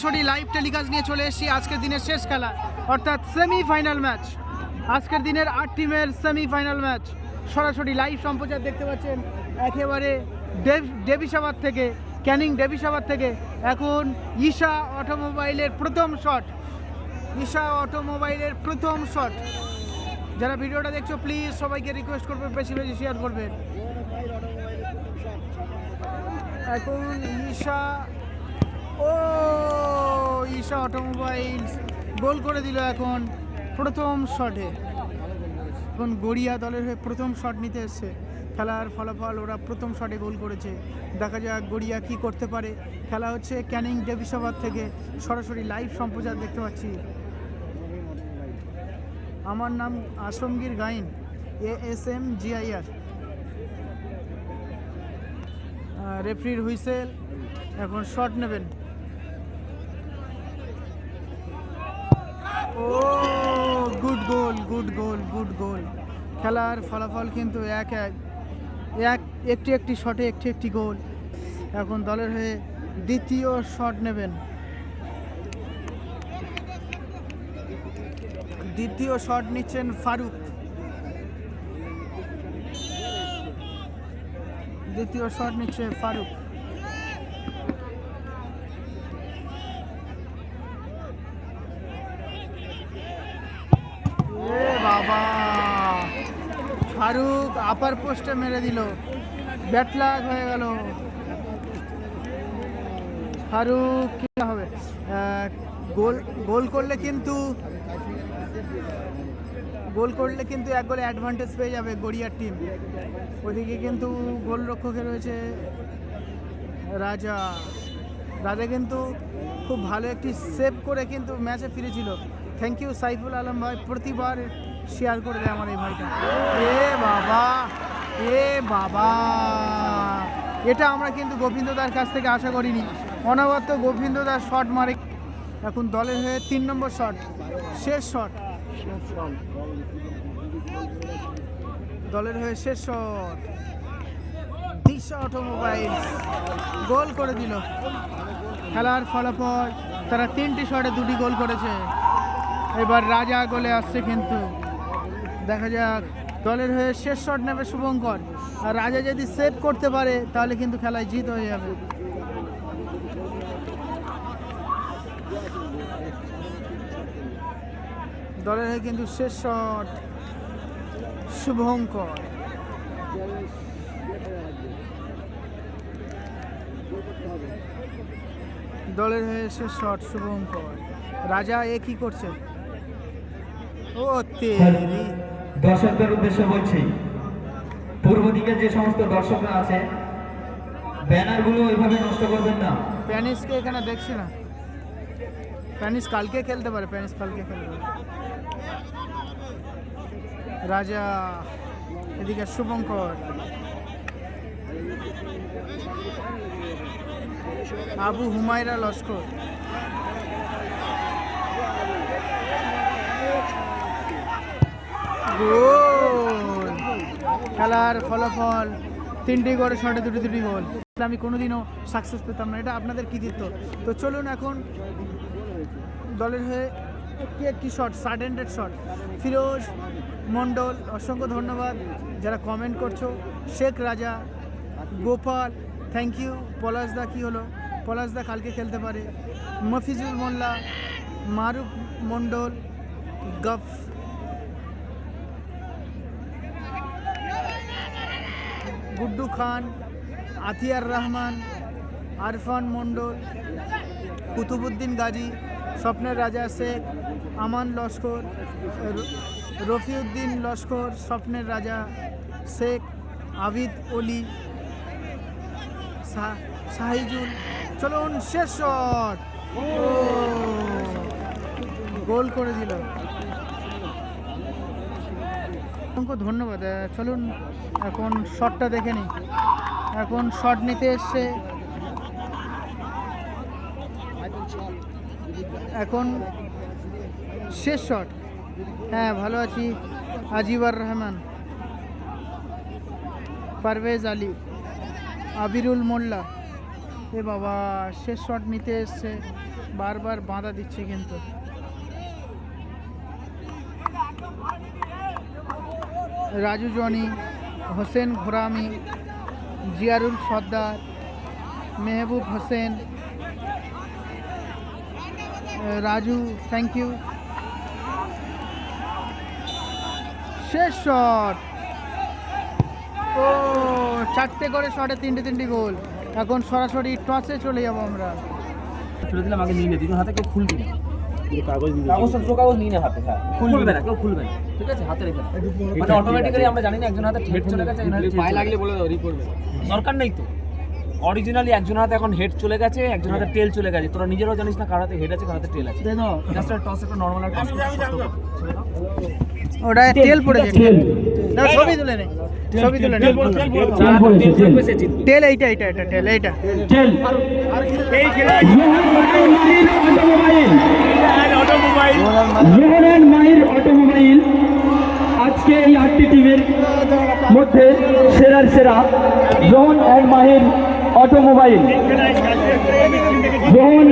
সরাসরি live telecast নিয়ে চলে এসেছি আজকের দিনের শেষ খেলা, অর্থাৎ সেমিফাইনাল ম্যাচ আজকের দিনের আট টিমের সেমিফাইনাল ম্যাচ সরাসরি লাইভ সম্প্রচার দেখতে পাচ্ছেন একেবারে ডেভ ডেভিসাবাদ থেকে, ক্যানিং ডেভিসাবাদ থেকে। এখন ঈশা অটোমোবাইলের প্রথম শট ঈশা অটোমোবাইলের প্রথম শট যারা ভিডিওটা দেখছ প্লিজ সবাইকে রিকোয়েস্ট করবে, বেশি বেশি শেয়ার করবে। এখন ঈশা, ও! ঈশা অটোমোবাইলস গোল করে দিল এখন প্রথম শটে। এখন গড়িয়া দলের হয়ে প্রথম শট নিতে এসছে। খেলার ফলাফল ওরা প্রথম শটে গোল করেছে। দেখা যাক গড়িয়া কি করতে পারে। খেলা হচ্ছে ক্যানিং ডেভিসাবাদ থেকে। সরাসরি লাইভ সম্প্রচার দেখতে পাচ্ছি। আমার নাম Asamgir Gain, A S M G I R রেফরির whistle এখন শট নেবেন। ও good goal good goal good goal খেলার ফলাফল কিন্তু এক এক। এক, একটি একটি শটে একটি একটি গোল এখন দলের হয়ে দ্বিতীয় শট নেবেন। দ্বিতীয় শট নিচ্ছেন ফারুক। দ্বিতীয় শট নিচ্ছে ফারুক এ বাবা ফারুক আপার পোস্টে মেরে দিল। ব্যাটলাক হয়ে গেল। ফারুক, কি হবে? গোল গোল করলে কিন্তু, গোল করলে কিন্তু এক গোলে অ্যাডভান্টেজ পেয়ে যাবে গড়িয়ার টিম ওদিকে কিন্তু গোলরক্ষকে রয়েছে রাজা। রাজা কিন্তু খুব ভালো একটি সেভ করে কিন্তু ম্যাচে ফিরেছিল। থ্যাংক ইউ সাইফুল আলম ভাই, প্রতিবার শেয়ার করে দেয় আমার এই ভাইটা। এ বাবা এ বাবা। এটা আমরা কিন্তু গোবিন্দদার কাছ থেকে আশা করিনি। অনবদ্য গোবিন্দদার শট মারে। এখন দলের হয়ে তিন নম্বর শট শেষ শট দলের হয়ে শেষ শট দিশা অটোমোবাইলস গোল করে দিল। খেলার ফলাফল, তারা তিনটি শটে দুটি গোল করেছে। এবার রাজা গোলে আসছে কিন্তু। দেখা যাক। দলের হয়ে শেষ শট নেবে শুভঙ্কর। আর রাজা যদি সেভ করতে পারে, তাহলে কিন্তু খেলায় জিত হয়ে যাবে। দলের হয়ে কিন্তু শেষ শট শুভঙ্কর। দলের হয়ে শেষ শট শুভঙ্কর। রাজা এ কি করছে? ও, তেরি। দর্শকদের উদ্দেশ্যে বলছি, পূর্ব দিকে যে সমস্ত দর্শকরা আছে, ব্যানারগুলো ওইভাবে নষ্ট করবেন না। প্যানিসকে এখানে দেখছি না। প্যানিস কালকে খেলতে পারে, প্যানিস কালকে খেলতে পারে। রাজা এদিকে শুভঙ্কর। আবু হুমায়রা লস্কর। গোল। খেলার ফলাফল তিনটি করে শটে দুটি দুটি গোল। আমি কোনোদিনও সাকসেস পেতাম না, এটা আপনাদের কৃতিত্ব তো চলুন এখন দলের হয়ে একটি একটি shot sudden death shot Firoz Mondal, অসংখ্য ধন্যবাদ। যারা কমেন্ট করছ, শেখ রাজা, গোপাল থ্যাংক ইউ পলাশদা কী হলো? পলাশদা কালকে খেলতে পারে। মফিজুল মোল্লা, মারুফ মণ্ডল, গফ গুড্ডু খান, আতিয়ার রহমান, আরফান মণ্ডল, কুতুবুদ্দিন গাজী, স্বপ্নের রাজা শেখ, আমান লস্কর রফিউদ্দিন লস্কর, স্বপ্নের রাজা শেখ, আবিদ অলি সাহিজুল চলুন, শেষ শট। গোল করে দিল। অসংখ্য ধন্যবাদ। চলুন, এখন শটটা দেখে নিই। এখন শট নিতে এসছে। এখন শেষ শট হ্যাঁ ভালো আছি। আজিবার রহমান, পারভেজ আলী, আবিরুল মোল্লা। এ বাবা, শেষ শট নিতে এসছে। বারবার বাঁধা দিচ্ছে কিন্তু। Raju Johnny, Hossain ঘোরামি, Ziarul Sardar, Mehboob Hossain Raju thank you শেষ শট। ও, চারটে করে শটে তিনটে তিনটে গোল। এখন সরাসরি টসে চলে যাব আমরা। দিলাম আগে নিয়ে হাতে কেউ খুলবি না। কাগজ দিতে কাগজ নিয়ে নে হাতে হ্যাঁ। খুলবে না। কেউ খুলবে না ঠিক আছে? হাতে রেখে মানে অটোমেটিক্যালি আমরা জানি না একজন হাতে হেড চলে গেছে একজন হাতে পায়ে লাগলে বলে দাও করবে। দরকার নেই তো। অরিজিনালি একজন হাতে এখন হেড চলে গেছে একজন হাতে টেল চলে গেছে। তোরা নিজেরাও জানিস না কার হাতে হেড আছে কার হাতে টেল আছে। জাস্ট টস একটা নর্মাল টস ওটা তেল পড়ে তেল না, ছবি তুলে নে ছবি তুলে নে। তেল এইটা এইটা এটা তেল এইটা। মোহন মাহির অটোমোবাইল। আজকে এই আটটি টিমের মধ্যে সেরার সেরা John and Mahir automobile. John